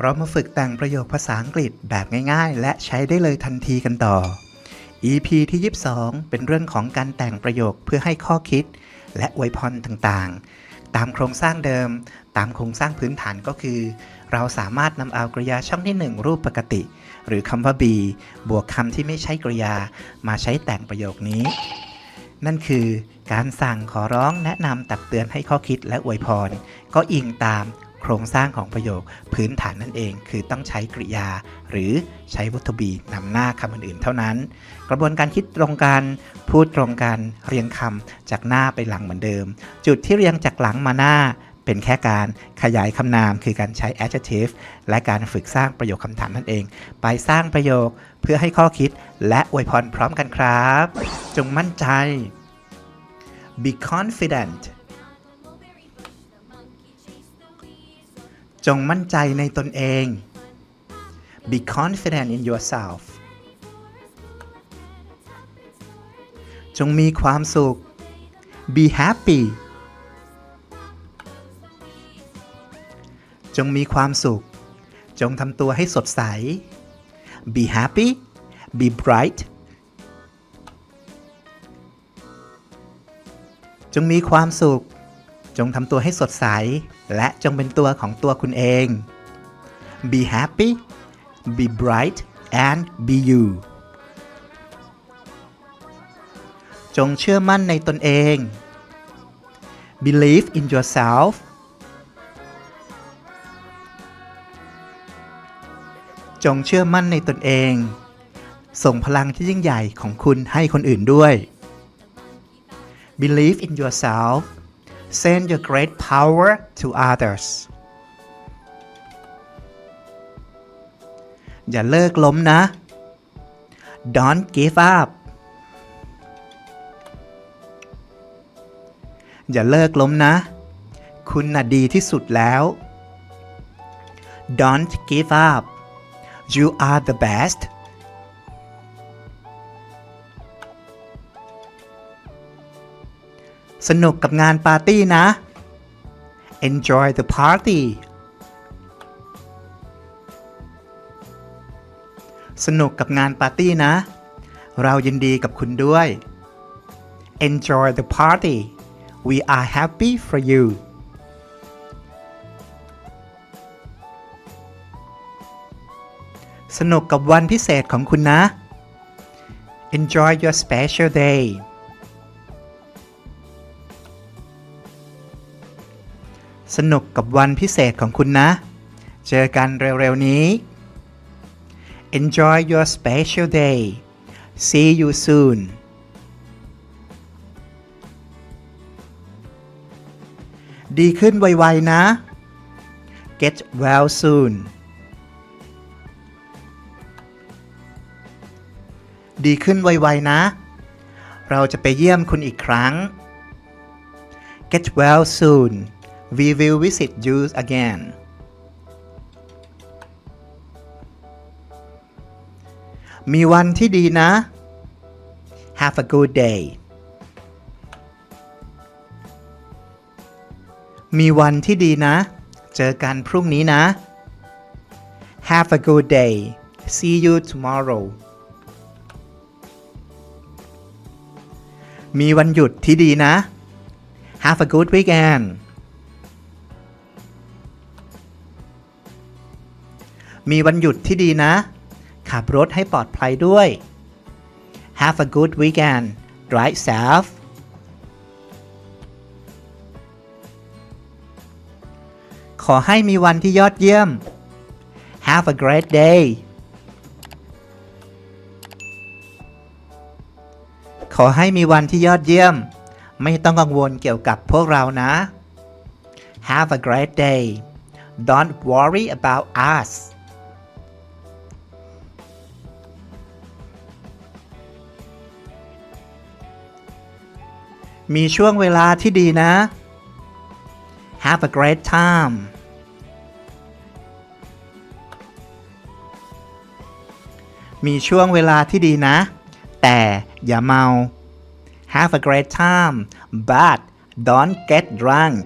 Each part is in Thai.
เรามาฝึกแต่งประโยคภาษาอังกฤษแบบง่ายๆ และใช้ได้เลยทันทีกันต่อ EP ที่ 22 เป็นเรื่องของการแต่งประโยคเพื่อให้ข้อคิด และอวยพรต่างๆ ตามโครงสร้างเดิม ตามโครงสร้างพื้นฐานก็คือ เราสามารถนำเอากริยาช่องที่ 1 รูปปกติ หรือคำว่า be บวกคำที่ไม่ใช่กริยา มาใช้แต่งประโยคนี้ นั่นคือ การสั่งขอร้องแนะนำตักเตือนให้ข้อคิดและอวยพร ก็อิงตาม โครงสร้างของประโยคพื้นฐานนั่นเอง คือต้องใช้กริยา หรือใช้วัตถุบีนำหน้าคำอื่นๆ เท่านั้น กระบวนการคิดตรงกันพูดตรงกันเรียงคำจากหน้าไปหลังเหมือนเดิม จุดที่เรียงจากหลังมาหน้าเป็นแค่การขยายคำนามคือการใช้ adjective และการฝึกสร้างประโยคคำถามนั่นเอง ไปสร้างประโยคเพื่อให้ข้อคิดและอวยพรพร้อมกันครับ จงมั่นใจ be confident จงมั่นใจในตนเอง be confident in yourself จงมีความสุข be happy จงมีความสุข จงทำตัวให้สดใส be happy be bright จงมีความสุข จงทำตัวให้สดใส และจงเป็นตัวของตัวคุณเอง be happy be bright and be you จงเชื่อมั่นในตนเอง believe in yourself จงเชื่อมั่นในตนเอง ส่งพลังที่ยิ่งใหญ่ของคุณให้คนอื่นด้วย Believe in yourself send your great power to others อย่าเลิกล้มนะ Don't give up อย่าเลิกล้มนะ คุณน่ะดีที่สุดแล้ว Don't give up you are the best สนุกกับงานปาร์ตี้นะ enjoy the party สนุกกับงานปาร์ตี้นะ เรายินดีกับคุณด้วย enjoy the party we are happy for you สนุกกับวันพิเศษของคุณนะ enjoy your special day สนุกกับวันพิเศษของคุณนะ เจอกันเร็วๆนี้ Enjoy your special day see you soon ดีขึ้นไวๆนะ Get well soon ดีขึ้นไวๆนะ เราจะไปเยี่ยมคุณอีกครั้ง Get well soon we will visit you again มีวันที่ดีนะ Have a good day มีวันที่ดีนะ เจอกันพรุ่งนี้นะ Have a good day see you tomorrow มีวันหยุดที่ดีนะ Have a good weekend มีวันหยุดที่ดีนะ ขับรถให้ปลอดภัยด้วย Have a good weekend drive safe ขอให้มีวันที่ยอดเยี่ยม Have a great day ขอให้มีวันที่ยอดเยี่ยม ไม่ต้องกังวลเกี่ยวกับพวกเรานะ Have a great day don't worry about us มีช่วงเวลาที่ดีนะ Have a great time มีช่วงเวลาที่ดีนะ แต่อย่าเมา Have a great time but don't get drunk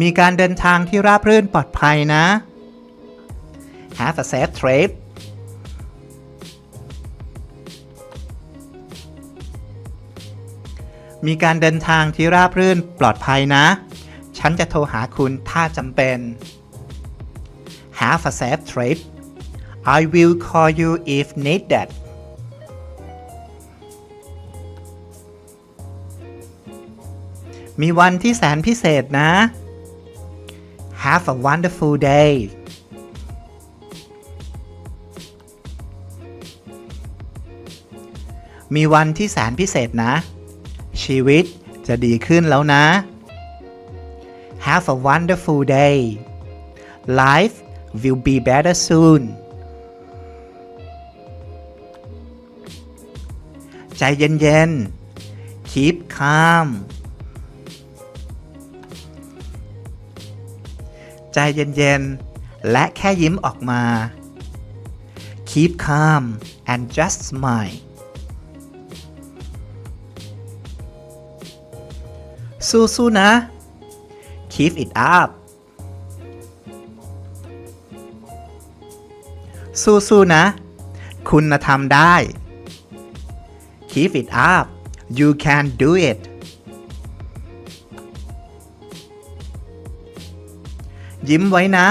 มีการเดินทางที่ราบรื่นปลอดภัยนะ Have a safe trip มีการเดินทางที่ราบรื่นปลอดภัยนะ ฉันจะโทรหาคุณถ้าจำเป็น Have a safe trip I will call you if needed มีวันที่แสนพิเศษนะ Have a wonderful day มีวันที่แสนพิเศษนะ ชีวิตจะดีขึ้นแล้วนะ Have a wonderful day Life will be better soon ใจเย็นๆ keep calm ใจเย็นๆ และแค่ยิ้มออกมา keep calm and just smile สู้ๆนะ keep it up สู้ๆนะ คุณทำได้ keep it up you can do it ยิ้มไว้นะ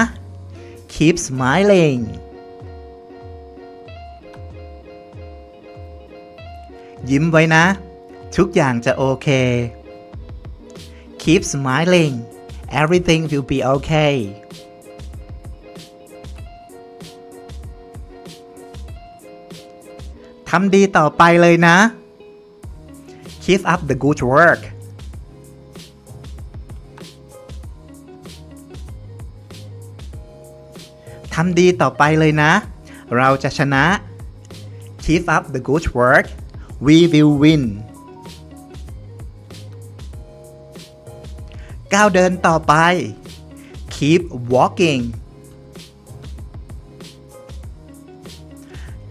keep smiling ยิ้มไว้นะ ทุกอย่างจะโอเค keep smiling everything will be okay ทำดีต่อไปเลยนะ keep up the good work ทำดีต่อไปเลยนะ เราจะชนะ keep up the good work we will win ก้าวเดินต่อไป keep walking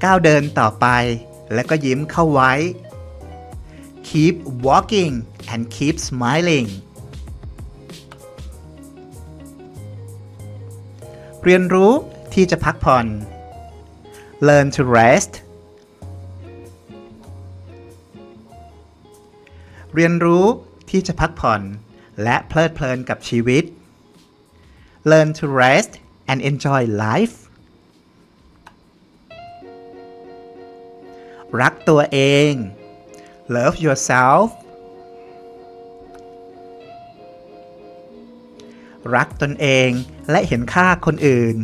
ก้าวเดินต่อไป แล้วก็ยิ้มเข้าไว้ keep walking and keep smiling เรียนรู้ที่จะพักผ่อน learn to rest เรียนรู้ที่จะพักผ่อน และเพลิดเพลินกับชีวิต learn to rest and enjoy life รักตัวเอง love yourself รักตนเองและเห็นค่าคนอื่น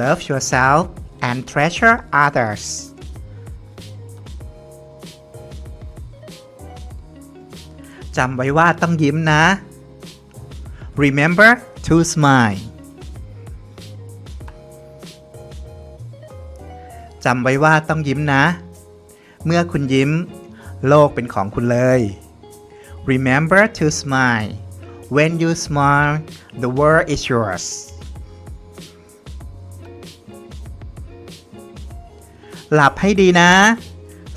love yourself and treasure others จำไว้ว่าต้องยิ้มนะ remember to smile จำไว้ว่าต้องยิ้มนะ เมื่อคุณยิ้ม โลกเป็นของคุณเลย remember to smile when you smile the world is yours หลับให้ดีนะ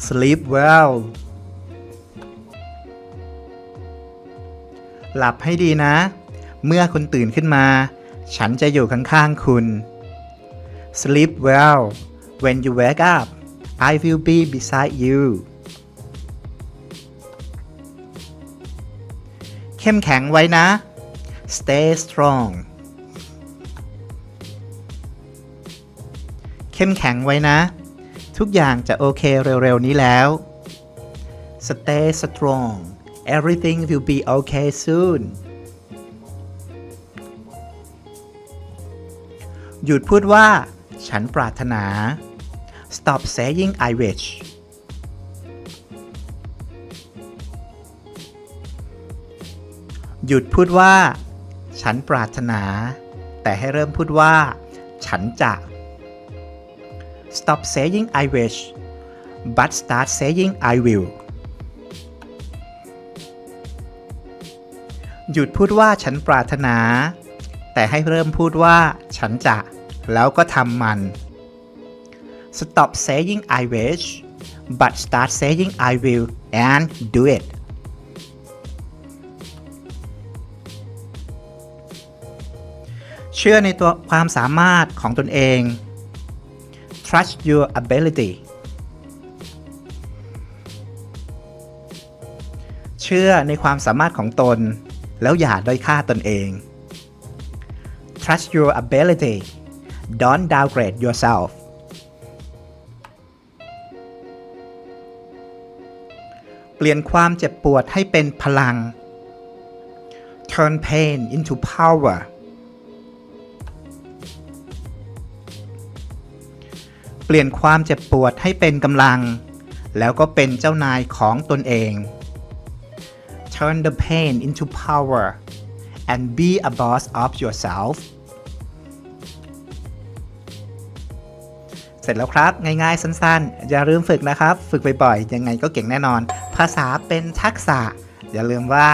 sleep well หลับให้ดีนะ เมื่อคุณตื่นขึ้นมา ฉันจะอยู่ข้างๆคุณ Sleep well when you wake up I will be beside you เข้มแข็งไว้นะ Stay strong เข้มแข็งไว้นะ ทุกอย่างจะโอเคเร็วๆนี้แล้ว Stay strong everything will be okay soon หยุดพูดว่า ฉันปรารถนา stop saying I wish หยุดพูดว่า ฉันปรารถนา แต่ให้เริ่มพูดว่า ฉันจะ stop saying I wish but start saying I will หยุดพูดว่าฉันปรารถนา แต่ให้เริ่มพูดว่าฉันจะ แล้วก็ทำมัน Stop saying I wish but start saying I will and do it เชื่อในตัวความสามารถของตนเอง trust your ability เชื่อในความสามารถของตน แล้วอย่าด้อยค่าตนเอง trust your ability don't downgrade yourself เปลี่ยนความเจ็บปวดให้เป็นพลัง turn pain into power เปลี่ยนความเจ็บปวดให้เป็นกำลัง แล้วก็เป็นเจ้านายของตนเอง turn the pain into power and be a boss of yourself เสร็จแล้วครับ ง่ายๆ สั้นๆ อย่าลืมฝึกนะครับ ฝึกบ่อยๆ ยังไงก็เก่งแน่นอน ภาษาเป็นทักษะ อย่าลืมว่า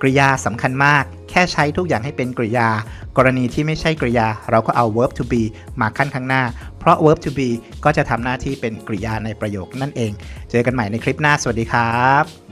กริยาสำคัญมาก แค่ใช้ทุกอย่างให้เป็นกริยา กรณีที่ไม่ใช่กริยา เราก็เอา verb to be มาขั้นข้างหน้า เพราะ verb to be ก็จะทำหน้าที่เป็นกริยาในประโยคนั่นเอง เจอกันใหม่ในคลิปหน้า สวัสดีครับ